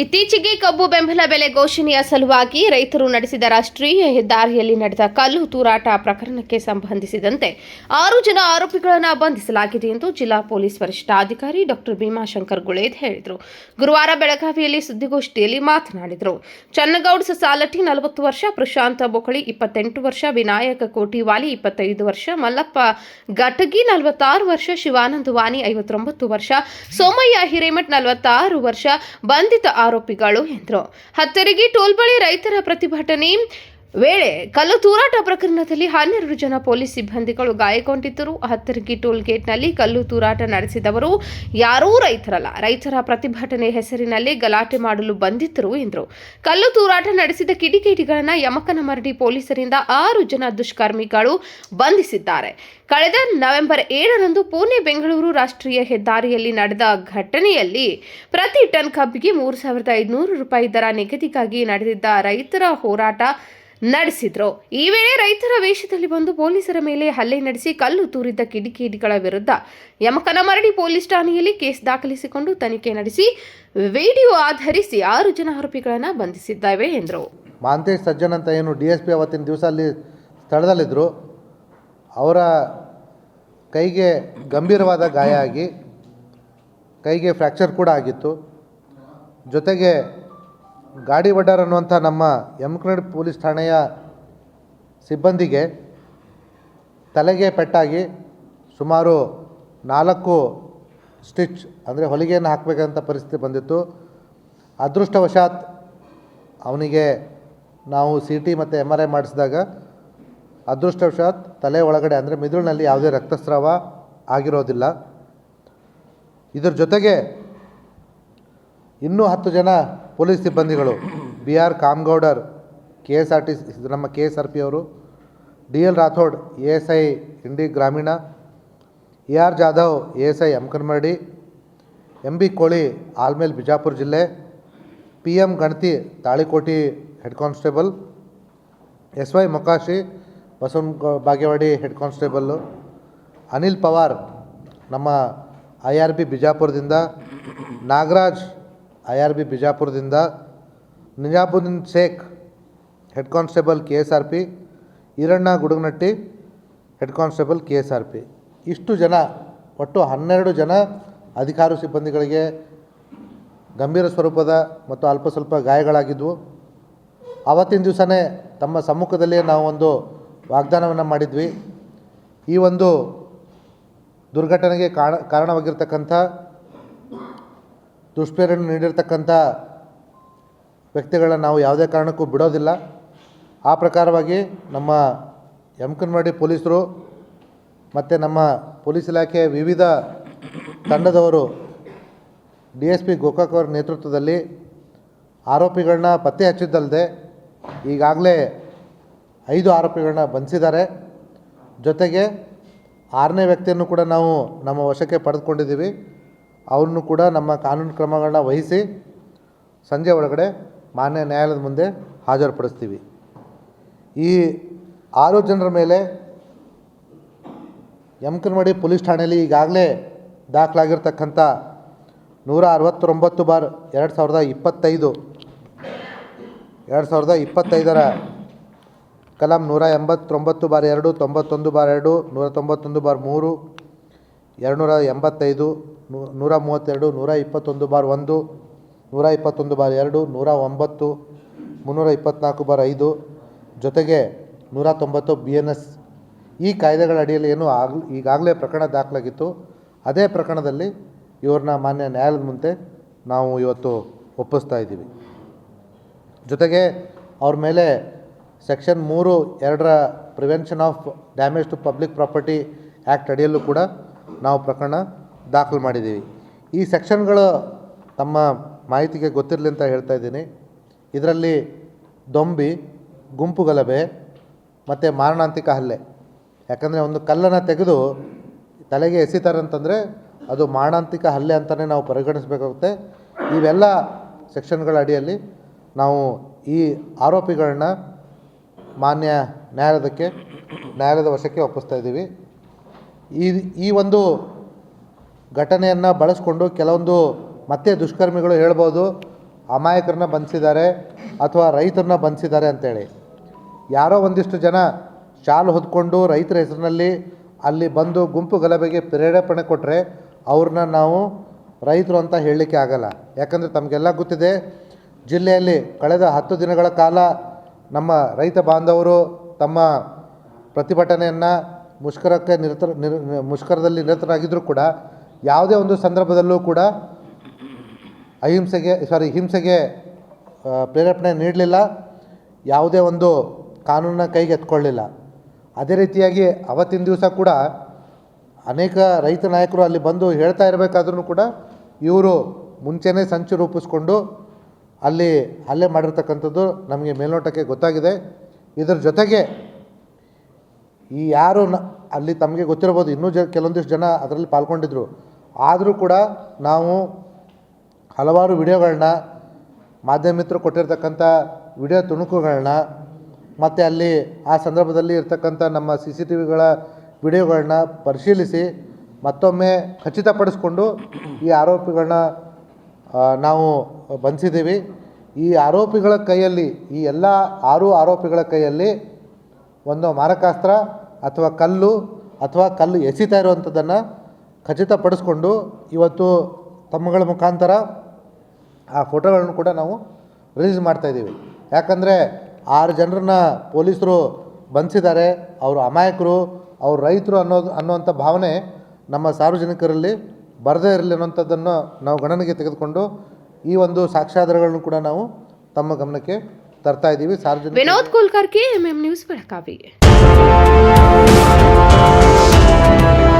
ಇತ್ತೀಚೆಗೆ ಕಬ್ಬು ಬೆಂಬಲ ಬೆಲೆ ಘೋಷಣೆಯ ಸಲುವಾಗಿ ರೈತರು ನಡೆಸಿದ ರಾಷ್ಟ್ರೀಯ ಹೆದ್ದಾರಿಯಲ್ಲಿ ನಡೆದ ಕಲ್ಲು ತೂರಾಟ ಪ್ರಕರಣಕ್ಕೆ ಸಂಬಂಧಿಸಿದಂತೆ ಆರು ಜನ ಆರೋಪಿಗಳನ್ನು ಬಂಧಿಸಲಾಗಿದೆ ಎಂದು ಜಿಲ್ಲಾ ಪೊಲೀಸ್ ವರಿಷ್ಠಾಧಿಕಾರಿ ಡಾಕ್ಟರ್ ಭೀಮಾಶಂಕರ್ ಗುಳೇದ್ ಹೇಳಿದರು. ಗುರುವಾರ ಬೆಳಗಾವಿಯಲ್ಲಿ ಸುದ್ದಿಗೋಷ್ಠಿಯಲ್ಲಿ ಮಾತನಾಡಿದರು. ಚನ್ನಗೌಡ ಸಾಲಟಿ ನಲವತ್ತು ವರ್ಷ, ಪ್ರಶಾಂತ ಬೊಕಳಿ ಇಪ್ಪತ್ತೆಂಟು ವರ್ಷ, ವಿನಾಯಕ ಕೋಟಿವಾಲಿ ಇಪ್ಪತ್ತೈದು ವರ್ಷ, ಮಲ್ಲಪ್ಪ ಗಟಗಿ ನಲವತ್ತಾರು ವರ್ಷ, ಶಿವಾನಂದ ವಾನಿ ಐವತ್ತೊಂಬತ್ತು ವರ್ಷ, ಸೋಮಯ್ಯ ಹಿರೇಮಠ್ ನಲವತ್ತಾರು ವರ್ಷ, ಬಂಧಿತ ಆರೋಪಿಗಳು ಎಂದರು. ಹತ್ತರಿಗೆ ಟೋಲ್ ಬಳಿ ರೈತರ ಪ್ರತಿಭಟನೆ ವೇಳೆ ಕಲ್ಲು ತೂರಾಟ ಪ್ರಕರಣದಲ್ಲಿ ಹನ್ನೆರಡು ಜನ ಪೊಲೀಸ್ ಸಿಬ್ಬಂದಿಗಳು ಗಾಯಗೊಂಡಿದ್ದರು. ಹತ್ತರಗಿ ಟೋಲ್ ಗೇಟ್ನಲ್ಲಿ ಕಲ್ಲು ತೂರಾಟ ನಡೆಸಿದವರು ಯಾರೂ ರೈತರಲ್ಲ. ರೈತರ ಪ್ರತಿಭಟನೆ ಹೆಸರಿನಲ್ಲಿ ಗಲಾಟೆ ಮಾಡಲು ಬಂದಿದ್ದರು ಎಂದರು. ಕಲ್ಲು ತೂರಾಟ ನಡೆಸಿದ ಕಿಡಿಗೇಡಿಗಳನ್ನ ಯಮಕನಮರಡಿ ಪೊಲೀಸರಿಂದ ಆರು ಜನ ದುಷ್ಕರ್ಮಿಗಳು ಬಂಧಿಸಿದ್ದಾರೆ. ಕಳೆದ ನವೆಂಬರ್ ಏಳರಂದು ಪುಣೆ, ಬೆಂಗಳೂರು ರಾಷ್ಟ್ರೀಯ ಹೆದ್ದಾರಿಯಲ್ಲಿ ನಡೆದ ಘಟನೆಯಲ್ಲಿ ಪ್ರತಿ ಟನ್ ಕಬ್ಬಿಗೆ ಮೂರು ಸಾವಿರದ ಐದುನೂರು ರೂಪಾಯಿ ದರ ನಿಗದಿಗಾಗಿ ನಡೆದಿದ್ದ ರೈತರ ಹೋರಾಟ ನಡೆಸಿದ್ರು. ಈ ವೇಳೆ ರೈತರ ವೇಷದಲ್ಲಿ ಬಂದು ಪೊಲೀಸರ ಮೇಲೆ ಹಲ್ಲೆ ನಡೆಸಿ ಕಲ್ಲು ತೂರಿದ್ದ ಕಿಡಿಕಿಡಿಗಳ ವಿರುದ್ಧ ಯಮಕನಮರಡಿ ಪೊಲೀಸ್ ಠಾಣೆಯಲ್ಲಿ ಕೇಸ್ ದಾಖಲಿಸಿಕೊಂಡು ತನಿಖೆ ನಡೆಸಿ ವಿಡಿಯೋ ಆಧರಿಸಿ ಆರು ಜನ ಆರೋಪಿಗಳನ್ನು ಬಂಧಿಸಿದ್ದಾವೆ ಎಂದರು. ಮಾಂತೇಶ್ ಸಜ್ಜನ್ ಅಂತ ಏನು ಡಿ ಎಸ್ ಪಿ ಅವತ್ತಿನ ದಿವಸ ಅಲ್ಲಿ ಸ್ಥಳದಲ್ಲಿದ್ದರು ಅವರ ಕೈಗೆ ಗಂಭೀರವಾದ ಗಾಯ ಆಗಿ ಕೈಗೆ ಫ್ರ್ಯಾಕ್ಚರ್ ಕೂಡ ಆಗಿತ್ತು. ಜೊತೆಗೆ ಗಾಡಿ ವಡ್ಡರ್ ಅನ್ನುವಂಥ ನಮ್ಮ ಯಮಕನಡ್ ಪೊಲೀಸ್ ಠಾಣೆಯ ಸಿಬ್ಬಂದಿಗೆ ತಲೆಗೆ ಪೆಟ್ಟಾಗಿ ಸುಮಾರು ನಾಲ್ಕು ಸ್ಟಿಚ್, ಅಂದರೆ ಹೊಲಿಗೆಯನ್ನು ಹಾಕಬೇಕಂತ ಪರಿಸ್ಥಿತಿ ಬಂದಿತ್ತು. ಅದೃಷ್ಟವಶಾತ್ ಅವನಿಗೆ ನಾವು ಸಿ ಟಿ ಮತ್ತು ಎಂ ಆರ್ ಐ ಮಾಡಿಸಿದಾಗ ಅದೃಷ್ಟವಶಾತ್ ತಲೆ ಒಳಗಡೆ, ಅಂದರೆ ಮಿದುಳಿನಲ್ಲಿ ಯಾವುದೇ ರಕ್ತಸ್ರಾವ ಆಗಿರೋದಿಲ್ಲ. ಇದರ ಜೊತೆಗೆ ಇನ್ನೂ ಹತ್ತು ಜನ ಪೊಲೀಸ್ ಸಿಬ್ಬಂದಿಗಳು B R Kamagoudar, K S R T ನಮ್ಮ ಕೆ ಎಸ್ ಆರ್ ಪಿ ಅವರು, D L Rathod, A S I Indi ಗ್ರಾಮೀಣ, A R Jadhav, A S I Yamakanmaradi M B Koli Almel Bijapur ಜಿಲ್ಲೆ, P M Ganati Talikoti head constable, S Y Mokashi Basavana Bagewadi head constable, Anil Pawar ನಮ್ಮ I R B ಬಿಜಾಪುರದಿಂದ, Nagaraj I R B ಬಿಜಾಪುರದಿಂದ Nizabuddin Shaikh head constable K S R P, Iranna Gudugunatti head constable K S R P. ಇಷ್ಟು ಜನ, ಒಟ್ಟು ಹನ್ನೆರಡು ಜನ ಅಧಿಕಾರಿ ಸಿಬ್ಬಂದಿಗಳಿಗೆ ಗಂಭೀರ ಸ್ವರೂಪದ ಮತ್ತು ಅಲ್ಪ ಸ್ವಲ್ಪ ಗಾಯಗಳಾಗಿದ್ವು. ಆವತ್ತಿನ ದಿವಸನೇ ತಮ್ಮ ಸಮ್ಮುಖದಲ್ಲಿಯೇ ನಾವು ಒಂದು ವಾಗ್ದಾನವನ್ನು ಮಾಡಿದ್ವಿ. ಈ ಒಂದು ದುರ್ಘಟನೆಗೆ ಕಾರಣ ಕಾರಣವಾಗಿರ್ತಕ್ಕಂಥ ದುಷ್ಪ್ರೇರಣೆ ನೀಡಿರ್ತಕ್ಕಂಥ ವ್ಯಕ್ತಿಗಳನ್ನ ನಾವು ಯಾವುದೇ ಕಾರಣಕ್ಕೂ ಬಿಡೋದಿಲ್ಲ. ಆ ಪ್ರಕಾರವಾಗಿ ನಮ್ಮ ಯಮಕನ್ವಾಡಿ ಪೊಲೀಸರು ಮತ್ತು ನಮ್ಮ ಪೊಲೀಸ್ ಇಲಾಖೆಯ ವಿವಿಧ ತಂಡದವರು, ಡಿ ಎಸ್ ಪಿ ಗೋಕಾಕ್ ಅವರ ನೇತೃತ್ವದಲ್ಲಿ ಆರೋಪಿಗಳನ್ನ ಪತ್ತೆ ಹಚ್ಚಿದ್ದಲ್ಲದೆ ಈಗಾಗಲೇ ಐದು ಆರೋಪಿಗಳನ್ನ ಬಂಧಿಸಿದ್ದಾರೆ. ಜೊತೆಗೆ ಆರನೇ ವ್ಯಕ್ತಿಯನ್ನು ಕೂಡ ನಾವು ನಮ್ಮ ವಶಕ್ಕೆ ಪಡೆದುಕೊಂಡಿದ್ದೀವಿ. ಅವನು ಕೂಡ ನಮ್ಮ ಕಾನೂನು ಕ್ರಮಗಳನ್ನ ವಹಿಸಿ ಸಂಜೆ ಒಳಗಡೆ ಮಾನ್ಯ ನ್ಯಾಯಾಲಯದ ಮುಂದೆ ಹಾಜರುಪಡಿಸ್ತೀವಿ. ಈ ಆರು ಜನರ ಮೇಲೆ ಯಮಕನಮಡಿ ಪೊಲೀಸ್ ಠಾಣೆಯಲ್ಲಿ ಈಗಾಗಲೇ ದಾಖಲಾಗಿರ್ತಕ್ಕಂಥ ನೂರ ಅರವತ್ತೊಂಬತ್ತು ಬಾರ್ ಎರಡು ಸಾವಿರದ ಇಪ್ಪತ್ತೈದು, ಎರಡು ಸಾವಿರದ ಇಪ್ಪತ್ತೈದರ ಕಲಂ ನೂರ ಎಂಬತ್ತೊಂಬತ್ತು ಬಾರ್ ಎರಡು, ತೊಂಬತ್ತೊಂದು ಬಾರ್ ಎರಡು, ನೂರ ತೊಂಬತ್ತೊಂದು ಬಾರ್ ಮೂರು ಎರಡುನೂರ ಎಂಬತ್ತೈದು ನೂರ ಮೂವತ್ತೆರಡು ನೂರ ಇಪ್ಪತ್ತೊಂದು ಬಾರ್ ಒಂದು ನೂರ ಇಪ್ಪತ್ತೊಂದು ಬಾರ್ ಎರಡು ನೂರ ಒಂಬತ್ತು ಮುನ್ನೂರ ಇಪ್ಪತ್ತ್ನಾಲ್ಕು ಬಾರ್ ಐದು, ಜೊತೆಗೆ ನೂರ ತೊಂಬತ್ತು ಬಿ ಎನ್ ಎಸ್ ಈ ಕಾಯ್ದೆಗಳ ಅಡಿಯಲ್ಲಿ ಏನು ಆಗ್, ಈಗಾಗಲೇ ಪ್ರಕರಣ ದಾಖಲಾಗಿತ್ತು. ಅದೇ ಪ್ರಕರಣದಲ್ಲಿ ಇವ್ರನ್ನ ಮಾನ್ಯ ನ್ಯಾಯಾಲಯದ ಮುಂದೆ ನಾವು ಇವತ್ತು ಒಪ್ಪಿಸ್ತಾ ಇದ್ದೀವಿ. ಜೊತೆಗೆ ಅವ್ರ ಮೇಲೆ ಸೆಕ್ಷನ್ ಮೂರು, ಎರಡರ prevention of damage to public property act ಅಡಿಯಲ್ಲೂ ಕೂಡ ನಾವು ಪ್ರಕರಣ ದಾಖಲು ಮಾಡಿದ್ದೀವಿ. ಈ ಸೆಕ್ಷನ್ಗಳು ತಮ್ಮ ಮಾಹಿತಿಗೆ ಗೊತ್ತಿರಲಿ ಅಂತ ಹೇಳ್ತಾ ಇದ್ದೀನಿ. ಇದರಲ್ಲಿ ದೊಂಬಿ, ಗುಂಪು ಗಲಭೆ, ಮತ್ತು ಮಾರಣಾಂತಿಕ ಹಲ್ಲೆ. ಯಾಕಂದರೆ ಒಂದು ಕಲ್ಲನ್ನು ತೆಗೆದು ತಲೆಗೆ ಎಸಿತಾರಂತಂದರೆ ಅದು ಮಾರಣಾಂತಿಕ ಹಲ್ಲೆ ಅಂತಲೇ ನಾವು ಪರಿಗಣಿಸಬೇಕಾಗುತ್ತೆ. ಇವೆಲ್ಲ ಸೆಕ್ಷನ್ಗಳ ಅಡಿಯಲ್ಲಿ ನಾವು ಈ ಆರೋಪಿಗಳನ್ನ ಮಾನ್ಯ ನ್ಯಾಯಾಲಯಕ್ಕೆ, ನ್ಯಾಯಾಲಯದ ವಶಕ್ಕೆ ಒಪ್ಪಿಸ್ತಾ ಇದ್ದೀವಿ. ಈ ಈ ಒಂದು ಘಟನೆಯನ್ನು ಬಳಸ್ಕೊಂಡು ಕೆಲವೊಂದು ಮತ್ತೆ ದುಷ್ಕರ್ಮಿಗಳು ಹೇಳ್ಬೋದು, ಅಮಾಯಕರನ್ನ ಬಂಧಿಸಿದ್ದಾರೆ ಅಥವಾ ರೈತರನ್ನ ಬಂಧಿಸಿದ್ದಾರೆ ಅಂತೇಳಿ. ಯಾರೋ ಒಂದಿಷ್ಟು ಜನ ಶಾಲು ಹೊದ್ಕೊಂಡು ರೈತರ ಹೆಸರಿನಲ್ಲಿ ಅಲ್ಲಿ ಬಂದು ಗುಂಪು ಗಲಭೆಗೆ ಪ್ರೇರೇಪಣೆ ಕೊಟ್ಟರೆ ಅವ್ರನ್ನ ನಾವು ರೈತರು ಅಂತ ಹೇಳಲಿಕ್ಕೆ ಆಗಲ್ಲ. ಯಾಕಂದರೆ ತಮಗೆಲ್ಲ ಗೊತ್ತಿದೆ, ಜಿಲ್ಲೆಯಲ್ಲಿ ಕಳೆದ ಹತ್ತು ದಿನಗಳ ಕಾಲ ನಮ್ಮ ರೈತ ಬಾಂಧವರು ತಮ್ಮ ಪ್ರತಿಭಟನೆಯನ್ನು ಮುಷ್ಕರಕ್ಕೆ ನಿರತರ, ನಿರ, ಮುಷ್ಕರದಲ್ಲಿ ನಿರತರಾಗಿದ್ದರೂ ಕೂಡ ಯಾವುದೇ ಒಂದು ಸಂದರ್ಭದಲ್ಲೂ ಕೂಡ ಅಹಿಂಸೆಗೆ ಸಾರಿ ಹಿಂಸೆಗೆ ಪ್ರೇರೇಪಣೆ ನೀಡಲಿಲ್ಲ. ಯಾವುದೇ ಒಂದು ಕಾನೂನನ್ನ ಕೈಗೆ ಎತ್ಕೊಳ್ಳಿಲ್ಲ. ಅದೇ ರೀತಿಯಾಗಿ ಅವತ್ತಿನ ದಿವಸ ಕೂಡ ಅನೇಕ ರೈತ ನಾಯಕರು ಅಲ್ಲಿ ಬಂದು ಹೇಳ್ತಾ ಇರಬೇಕಾದ್ರೂ ಕೂಡ ಇವರು ಮುಂಚೆನೇ ಸಂಚು ರೂಪಿಸ್ಕೊಂಡು ಅಲ್ಲಿ ಹಲ್ಲೆ ಮಾಡಿರ್ತಕ್ಕಂಥದ್ದು ನಮಗೆ ಮೇಲ್ನೋಟಕ್ಕೆ ಗೊತ್ತಾಗಿದೆ. ಇದರ ಜೊತೆಗೆ ಈ ಯಾರು ಅಲ್ಲಿ ತಮಗೆ ಗೊತ್ತಿರ್ಬೋದು ಇನ್ನೂ ಜ ಕೆಲವೊಂದಿಷ್ಟು ಜನ ಅದರಲ್ಲಿ ಪಾಲ್ಗೊಂಡಿದ್ದರು ಆದರೂ ಕೂಡ ನಾವು ಹಲವಾರು ವಿಡಿಯೋಗಳನ್ನ ಮಾಧ್ಯಮ ಕೊಟ್ಟಿರ್ತಕ್ಕಂಥ ವಿಡಿಯೋ ತುಣುಕುಗಳನ್ನ ಮತ್ತು ಅಲ್ಲಿ ಆ ಸಂದರ್ಭದಲ್ಲಿ ಇರ್ತಕ್ಕಂಥ ನಮ್ಮ ಸಿ ಸಿ ಟಿ ವಿಗಳ ವಿಡಿಯೋಗಳನ್ನ ಪರಿಶೀಲಿಸಿ ಮತ್ತೊಮ್ಮೆ ಖಚಿತಪಡಿಸ್ಕೊಂಡು ಈ ಆರೋಪಿಗಳನ್ನ ನಾವು ಬಂಧಿಸಿದ್ದೀವಿ. ಈ ಆರೋಪಿಗಳ ಕೈಯಲ್ಲಿ, ಈ ಎಲ್ಲ ಆರು ಆರೋಪಿಗಳ ಕೈಯಲ್ಲಿ ಒಂದು ಮಾರಕಾಸ್ತ್ರ ಅಥವಾ ಕಲ್ಲು ಅಥವಾ ಕಲ್ಲು ಎಸಿತಾ ಇರುವಂಥದ್ದನ್ನು ಖಚಿತಪಡಿಸ್ಕೊಂಡು ಇವತ್ತು ತಮ್ಮಗಳ ಮುಖಾಂತರ ಆ ಫೋಟೋಗಳನ್ನು ಕೂಡ ನಾವು ರಿಲೀಸ್ ಮಾಡ್ತಾಯಿದ್ದೀವಿ ಯಾಕಂದರೆ ಆರು ಜನರನ್ನ ಪೊಲೀಸರು ಬಂಧಿಸಿದ್ದಾರೆ. ಅವರು ಅಮಾಯಕರು, ಅವರು ರೈತರು ಅನ್ನೋದು ಅನ್ನೋವಂಥ ಭಾವನೆ ನಮ್ಮ ಸಾರ್ವಜನಿಕರಲ್ಲಿ ಬರದೇ ಇರಲಿ ಅನ್ನೋಂಥದ್ದನ್ನು ನಾವು ಗಣನೆಗೆ ತೆಗೆದುಕೊಂಡು ಈ ಒಂದು ಸಾಕ್ಷ್ಯಾಧಾರಗಳನ್ನು ಕೂಡ ನಾವು ತಮ್ಮ ಗಮನಕ್ಕೆ ತರ್ತಾ ಇದ್ದೀವಿ. ಸಾರ್ವಜನಿಕ Vinod Kulkarni M news Belagavi Thank you.